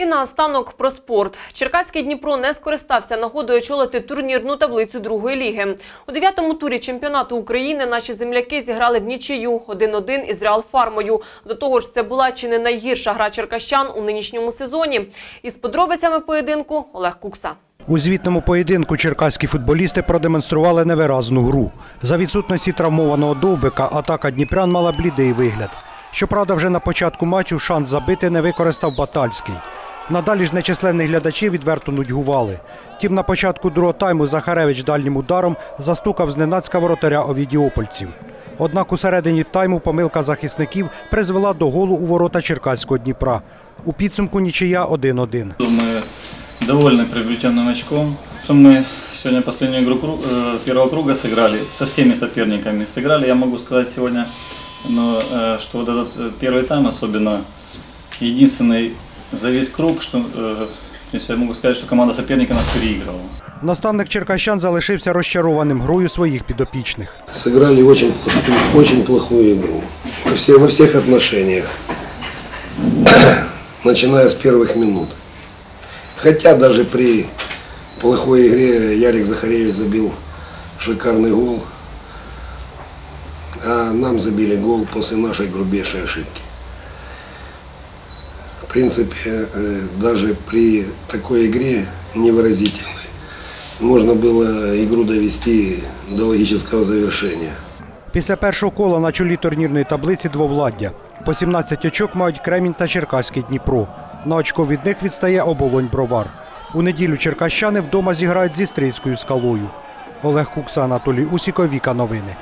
І наостанок про спорт. Черкаський Дніпро не скористався нагодою очолити турнірну таблицю другої ліги. У дев'ятому турі чемпіонату України наші земляки зіграли в нічию 1-1 із Реал Фармою. До того ж, це була чи не найгірша гра черкащан у нинішньому сезоні. Із подробицями поєдинку Олег Кукса. У звітному поєдинку черкаські футболісти продемонстрували невиразну гру. За відсутності травмованого довбика атака Дніпрян мала блідий вигляд. Щоправда, вже на початку матчу шанс забити не використав Батальський. Надалі ж нечисленні глядачі відверто нудьгували. Тім на початку другого тайму Захаревич дальнім ударом застукав зненацька воротаря овідіопольців. Однак у середині тайму помилка захисників призвела до голу у ворота Черкаського Дніпра. У підсумку нічия 1-1. Мы довольны приобретенным очком. Что мы сегодня последнюю игру кру- э, первого круга сыграли, со всеми соперниками сыграли, я могу сказать сегодня, но, э, что вот этот э, первый тайм особенно единственный за весь круг, что, э, в принципе, я могу сказать, что команда соперника нас переигрывала. Наставник черкащан залишився розчарованим грою своїх підопічних. Сыграли очень, плохую- очень плохую игру. Во, все, во всех отношениях. Начиная с первых минут. Хотя даже при плохой игре Ярик Захаревич забил шикарный гол. А нам забили гол после нашей грубейшей ошибки. В принципе, э, даже при такой игре невыразительной можно было игру довести до логического завершения. Після першого кола на чолі турнірної таблиці двовладдя. По 17 очок мають Кремінь та Черкаський Дніпро. На очко від них відстає оболонь Бровар. У неділю черкащани вдома зіграють зі стрийською скалою. Олег Кукса, Анатолій Усіков, Віка Новини.